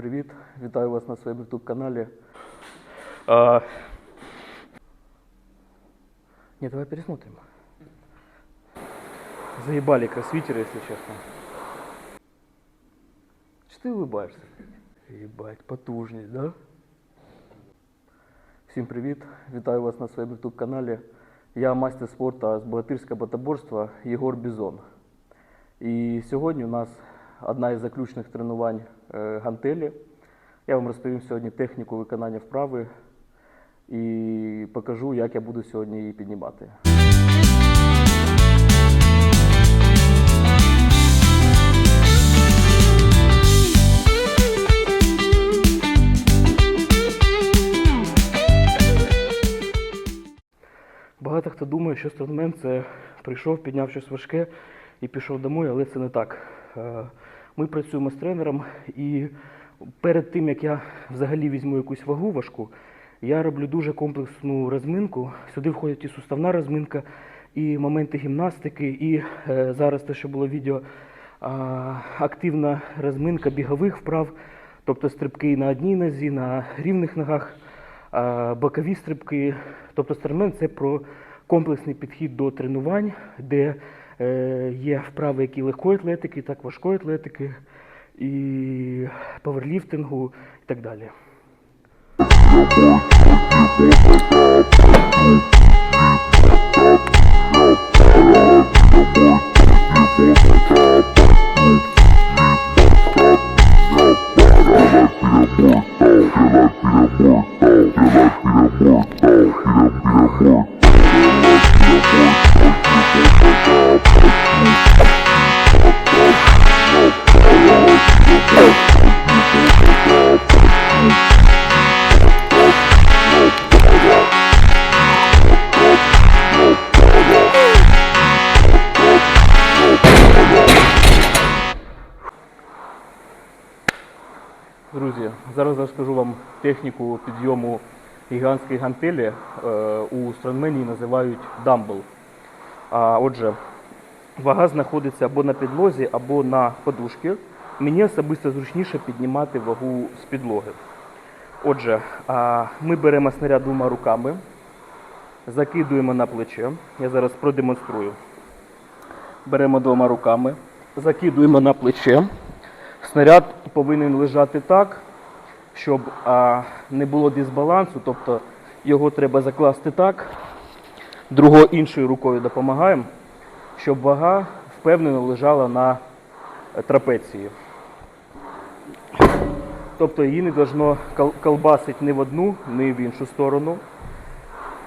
Привіт, вітаю вас на своєму YouTube каналі. А... Не, давай пересмотрим. Заебали кросфитеры, если честно. Что ты улыбаешься? Ебать, потужність, да? Всім привіт! Вітаю вас на своєму YouTube каналі. Я мастер спорту з богатирського ботоборства Єгор Бізон. І сьогодні у нас одна із заключних тренувань е, гантелі. Я вам розповім сьогодні техніку виконання вправи і покажу, як я буду сьогодні її піднімати. Багато хто думає, що стронгмен це прийшов, підняв щось важке і пішов домой, але це не так. Ми працюємо з тренером, і перед тим як я взагалі візьму якусь вагу важку, я роблю дуже комплексну розминку. Сюди входить і суставна розминка, і моменти гімнастики, і е, зараз те, що було відео, а, активна розминка бігових вправ, тобто стрибки на одній нозі, на рівних ногах а, бокові стрибки. Тобто стронгмен – це про комплексний підхід до тренувань, де є вправи як і легкої атлетики, так важкої атлетики, і паверліфтингу і так далі. Друзі, зараз розкажу вам техніку підйому гігантської гантелі. Е, У стронгмені її називають дамбл. А, отже, вага знаходиться або на підлозі, або на подушці. Мені особисто зручніше піднімати вагу з підлоги. Отже, ми беремо снаряд двома руками, закидуємо на плече. Я зараз продемонструю. Беремо двома руками, закидуємо на плече. Снаряд повинен лежати так, щоб а, не було дисбалансу, тобто його треба закласти так, другою іншою рукою допомагаємо, щоб вага впевнено лежала на е, трапеції. Тобто її не должно колбасити ні в одну, ні в іншу сторону.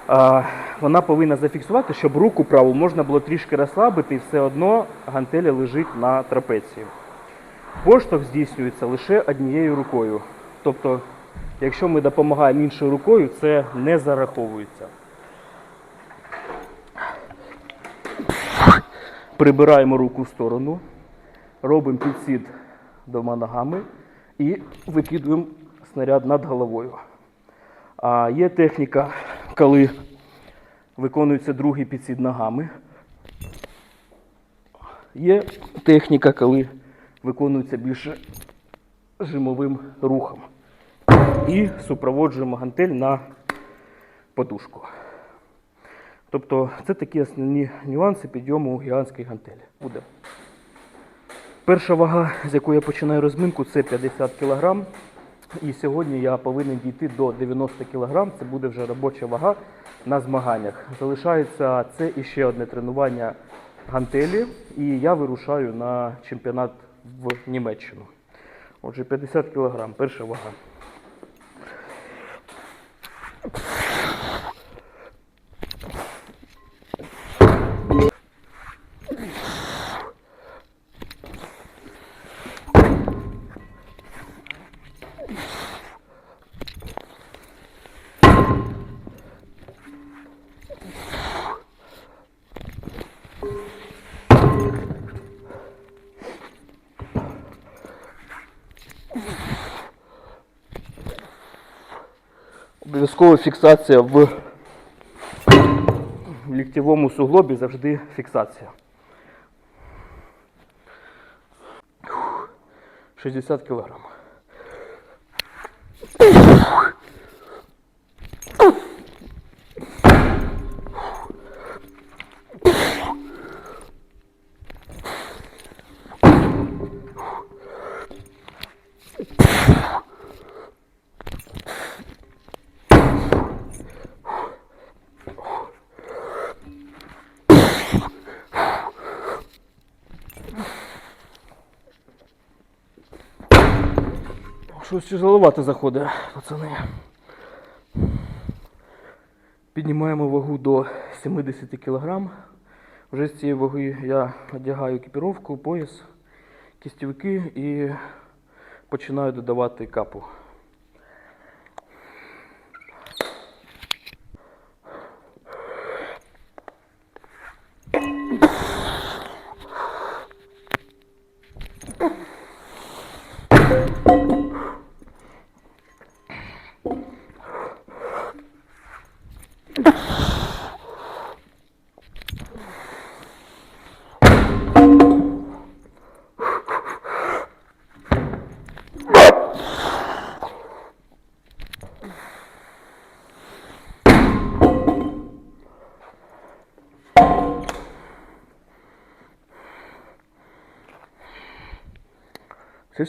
А, вона повинна зафіксувати, щоб руку праву можна було трішки розслабити і все одно гантеля лежить на трапеції. Поштовх здійснюється лише однією рукою. Тобто, якщо ми допомагаємо іншою рукою, це не зараховується. Прибираємо руку в сторону, робимо підсід двома ногами і викидуємо снаряд над головою. А є техніка, коли виконується другий підсід ногами. Є техніка, коли виконується більше жимовим рухом. І супроводжуємо гантель на подушку. Тобто це такі основні нюанси підйому гігантської гантелі. Буде. Перша вага, з якої я починаю розминку, це 50 кг. І сьогодні я повинен дійти до 90 кг. Це буде вже робоча вага на змаганнях. Залишається це і ще одне тренування гантелі, і я вирушаю на чемпіонат в Німеччину. Отже, 50 кг, перша вага. Обов'язково фіксація в ліктєвому суглобі завжди фіксація. 60 кілограмів. Щось тяжеловато заходить, пацани. Піднімаємо вагу до 70 кг. Вже з цієї ваги я одягаю екіпіровку, пояс, кістівки і починаю додавати капу. Це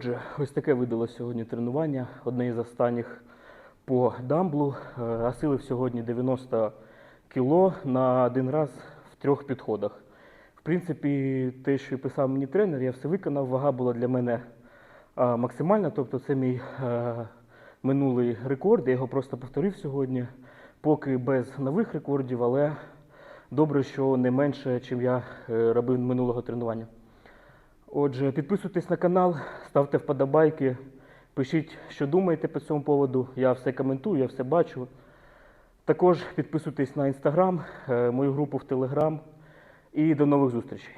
Отже, ось таке видалось сьогодні тренування. Одне із останніх по дамблу. Е, Осилив сьогодні 90 кіло на один раз в трьох підходах. В принципі, те, що писав мені тренер, я все виконав. Вага була для мене максимальна. Тобто це мій е, минулий рекорд. Я його просто повторив сьогодні, поки без нових рекордів, але добре, що не менше, чим я е, робив минулого тренування. Отже, підписуйтесь на канал, ставте вподобайки, пишіть, що думаєте по цьому поводу. Я все коментую, я все бачу. Також підписуйтесь на інстаграм, е, мою групу в Телеграм. І до нових зустрічей.